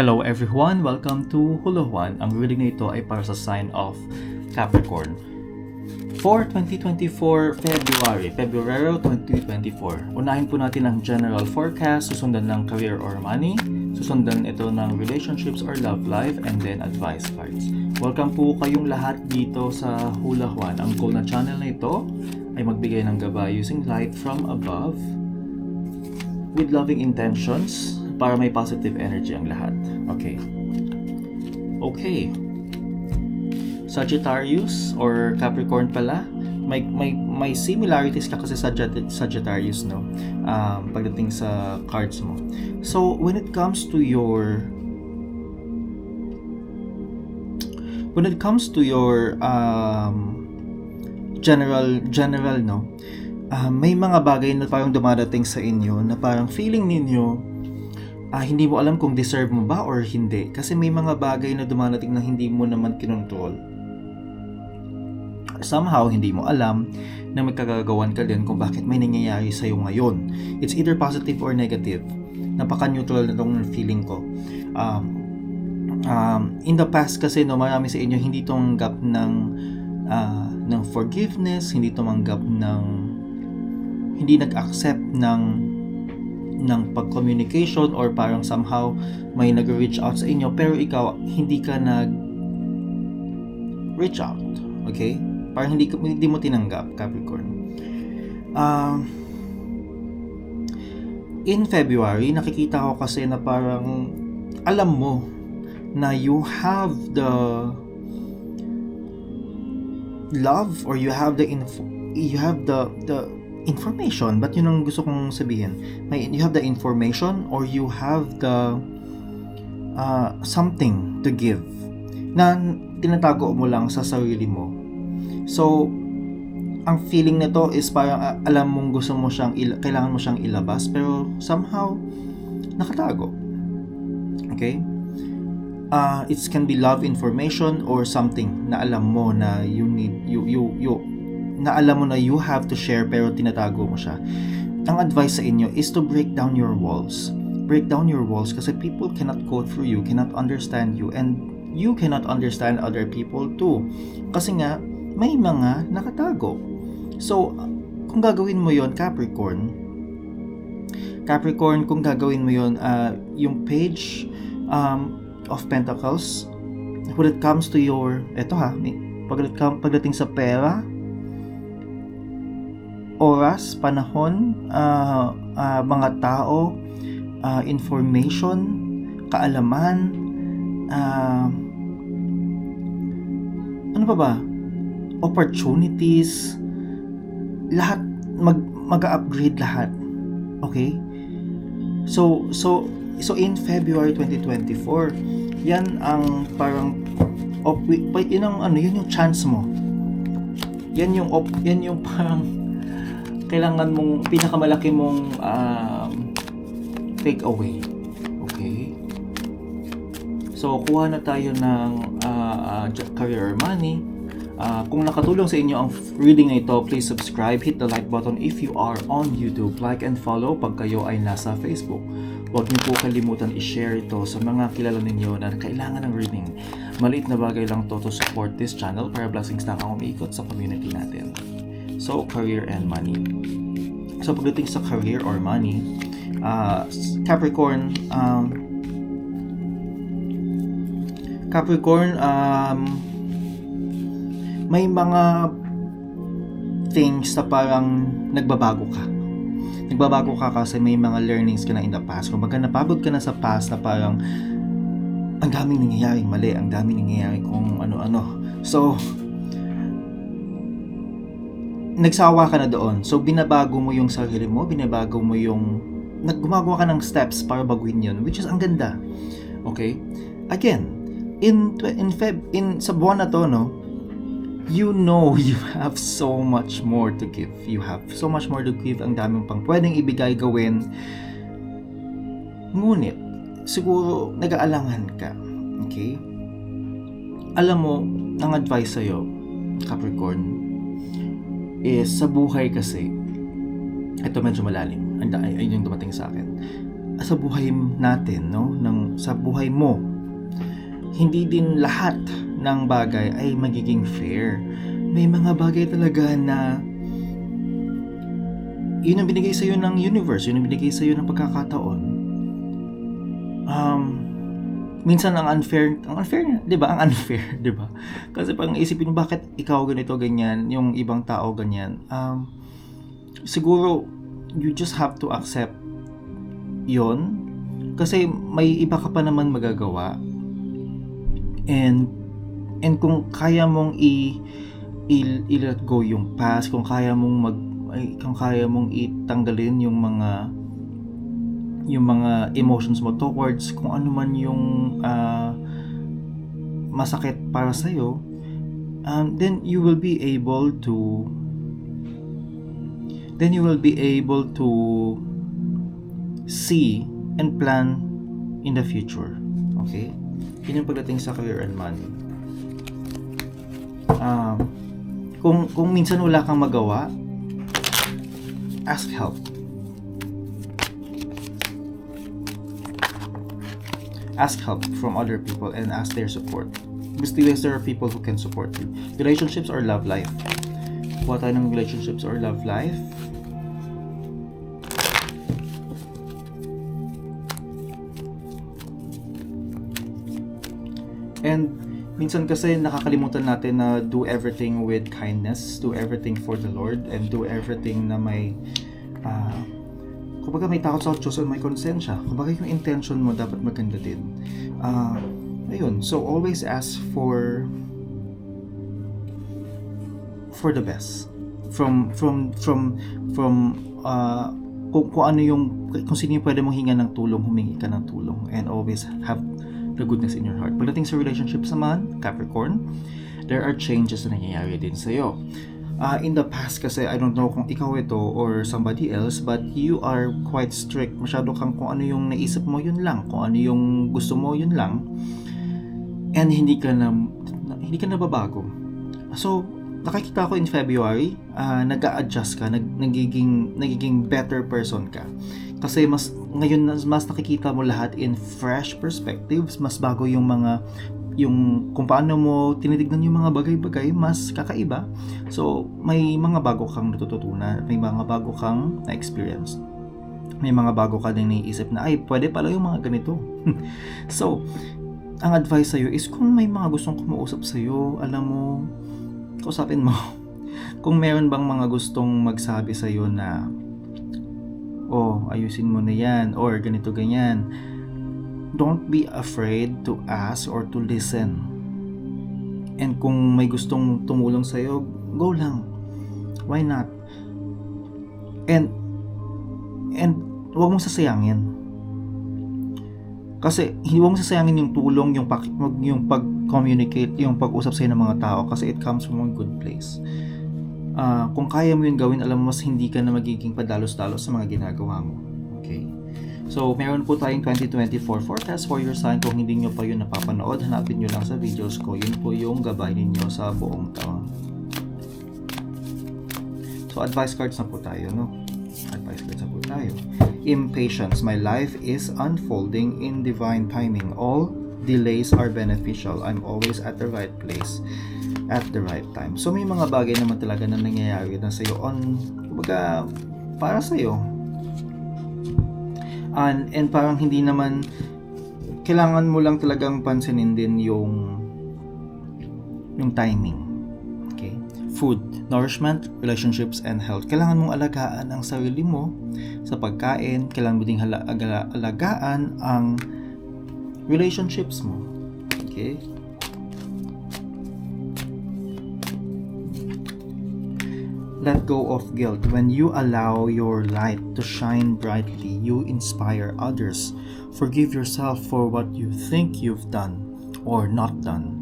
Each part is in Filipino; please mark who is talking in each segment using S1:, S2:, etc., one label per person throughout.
S1: Hello everyone! Welcome to Huluhan. Ang reading na ito ay para sa sign of Capricorn. For 2024 February, February 2024, unahin po natin ang general forecast, susundan ng career or money, susundan ito ng relationships or love life, and then advice cards. Welcome po kayong lahat dito sa Hulahuan. Ang goal na channel na ito ay magbigay ng gabay using light from above with loving intentions para may positive energy ang lahat. Okay. Okay. Sagittarius or Capricorn pala, may may may similarities ka kasi sa Sagitt- Sagittarius no. Um, pagdating sa cards mo. So, when it comes to your when it comes to your um, general general no ah, may mga bagay na parang dumadating sa inyo na parang feeling ninyo ah, hindi mo alam kung deserve mo ba or hindi. Kasi may mga bagay na dumadating na hindi mo naman kinontrol. Somehow hindi mo alam na may kagagawan ka din kung bakit may nangyayari sa'yo ngayon. It's either positive or negative. Napaka-neutral na tong feeling ko. Um, um, in the past kasi no marami sa inyo hindi tumanggap ng ah, ng forgiveness hindi tumanggap ng hindi nag-accept ng ng pag-communication or parang somehow may nag-reach out sa inyo pero ikaw hindi ka nag reach out okay? Parang hindi, hindi mo tinanggap Capricorn. Um in February nakikita ko kasi na parang alam mo na you have the love or you have the info you have the the information. But yun ang gusto kong sabihin. May you have the information or you have the uh, something to give na tinatago mo lang sa sarili mo. So ang feeling nito is parang ah, alam mong gusto mo siyang il- kailangan mo siyang ilabas pero somehow nakatago. Okay? Uh, it can be love information or something na alam mo na you need you you you na alam mo na you have to share pero tinatago mo siya. Ang advice sa inyo is to break down your walls. Break down your walls kasi people cannot go through you cannot understand you and you cannot understand other people too. Kasi nga may mga nakatago. So kung gagawin mo yon Capricorn Capricorn kung gagawin mo yon ah, yung page um, of Pentacles when it comes to your eto ha pagdating, pagdating sa pera oras, panahon, ah, ah, mga tao, ah, information, kaalaman, ah, ano pa ba? Opportunities, lahat mag mag-upgrade lahat. Okay? So so so in February 2024, yan ang parang op, yun ang ano, yun yung chance mo. Yan yung op, yan yung parang kailangan mong pinakamalaki mong um, take away. Okay? So, kuha na tayo ng uh, uh, career money. Uh, kung nakatulong sa inyo ang reading na ito, please subscribe, hit the like button if you are on YouTube, like and follow pag kayo ay nasa Facebook. Huwag niyo po kalimutan i-share ito sa mga kilala ninyo na kailangan ng reading. Maliit na bagay lang to to support this channel para blessings na kang umiikot sa community natin. So, career and money. So, pagdating sa career or money, uh, Capricorn, um, Capricorn, um, may mga things na parang nagbabago ka. Nagbabago ka kasi may mga learnings ka na in the past. Kung baga napagod ka na sa past na parang ang daming nangyayaring mali, ang daming nangyayari kung ano-ano. So, nagsawa ka na doon. So, binabago mo yung sarili mo, binabago mo yung, naggumagawa ka ng steps para baguhin yun, which is ang ganda. Okay? Again, in, in Feb, in, sa buwan na to, no, you know you have so much more to give. You have so much more to give. Ang daming pang pwedeng ibigay gawin. Ngunit, siguro nag-aalangan ka. Okay? Alam mo, ang advice sa'yo, Capricorn, is sa buhay kasi, ito medyo malalim. Da- ayun yung dumating sa akin. sa buhay natin, no? Ng, sa buhay mo, hindi din lahat ng bagay ay magiging fair. May mga bagay talaga na yun ang binigay sa'yo ng universe, yun ang binigay sa'yo ng pagkakataon. Um, minsan ang unfair, ang unfair, 'di ba? Ang unfair, 'di ba? Kasi pang isipin mo bakit ikaw ganito ganyan, yung ibang tao ganyan. Um siguro you just have to accept 'yon kasi may iba ka pa naman magagawa. And and kung kaya mong i i, i-let go yung past, kung kaya mong mag ay, kung kaya mong itanggalin yung mga yung mga emotions mo towards kung ano man yung ah, masakit para sa iyo um, then you will be able to then you will be able to see and plan in the future. Okay? Yun yung pagdating sa career and money. Um, kung kung minsan wala kang magawa ask help ask help from other people and ask their support. Because there are people who can support you. Relationships or love life? What tayo ng relationships or love life? And minsan kasi nakakalimutan natin na do everything with kindness, do everything for the Lord, and do everything na may ah, kumbaga may takot sa Diyos at may konsensya. Kumbaga yung intention mo dapat maganda din. Ah, ayun, so always ask for for the best. From from from from uh, kung, kung ano yung kung sino yung pwede mong hinga ng tulong, humingi ka ng tulong and always have the goodness in your heart. Pagdating sa relationships naman, Capricorn, there are changes na nangyayari din sa'yo uh, in the past kasi I don't know kung ikaw ito or somebody else but you are quite strict. Masyado kang kung ano yung naisip mo yun lang. Kung ano yung gusto mo yun lang. And hindi ka na hindi ka nababago. So nakikita ko in February uh, nag-a-adjust ka nag, nagiging nagiging better person ka. Kasi mas ngayon mas nakikita mo lahat in fresh perspectives mas bago yung mga yung kung paano mo tinitignan yung mga bagay-bagay mas kakaiba. So, may mga bago kang natututunan, may mga bago kang na-experience. May mga bago ka din naiisip na, ay, pwede pala yung mga ganito. so, ang advice sa'yo is kung may mga gustong kumausap sa'yo, alam mo, kausapin mo. kung meron bang mga gustong magsabi sa'yo na, oh, ayusin mo na yan, or ganito, ganyan, don't be afraid to ask or to listen. And kung may gustong tumulong sa'yo, go lang. Why not? And, and huwag mong sasayangin. Kasi huwag mong sasayangin yung tulong, yung, pak, yung pag-communicate, yung pag-usap sa'yo ng mga tao kasi it comes from a good place. Uh, kung kaya mo yun gawin, alam mo mas hindi ka na magiging padalos-dalos sa mga ginagawa mo. So, meron po tayong 2024 forecast for your sign. Kung hindi nyo pa yun napapanood, hanapin nyo lang sa videos ko. Yun po yung gabay ninyo sa buong taon. So, advice cards na po tayo, no? Advice cards na po tayo. Impatience. My life is unfolding in divine timing. All delays are beneficial. I'm always at the right place at the right time. So, may mga bagay naman talaga na nangyayari na sa'yo on, kumbaga, para sa'yo, and, and parang hindi naman kailangan mo lang talagang pansinin din yung yung timing. Okay? Food nourishment relationships and health. Kailangan mong alagaan ang sarili mo sa pagkain. Kailangan mo ding hala- alagaan ang relationships mo. Okay Let go of guilt. When you allow your light to shine brightly, you inspire others. Forgive yourself for what you think you've done or not done.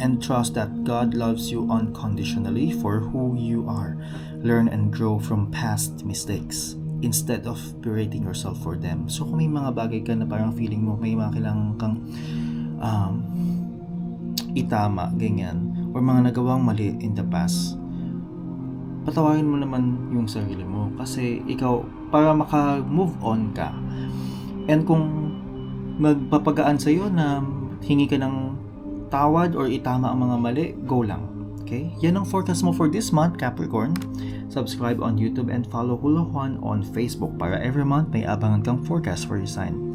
S1: And trust that God loves you unconditionally for who you are. Learn and grow from past mistakes instead of berating yourself for them. So kung may mga bagay ka na parang feeling mo may mga kailangan kang um, itama, ganyan, or mga nagawang mali in the past, patawarin mo naman yung sarili mo kasi ikaw para maka-move on ka And kung magpapagaan sa'yo na hingi ka ng tawad or itama ang mga mali, go lang. Okay? Yan ang forecast mo for this month, Capricorn. Subscribe on YouTube and follow Hula Juan on Facebook para every month may abangan kang forecast for your sign.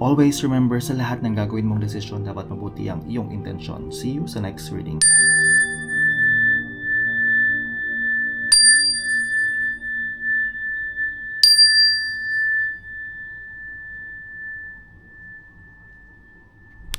S1: Always remember sa lahat ng gagawin mong desisyon dapat mabuti ang iyong intensyon. See you sa next reading.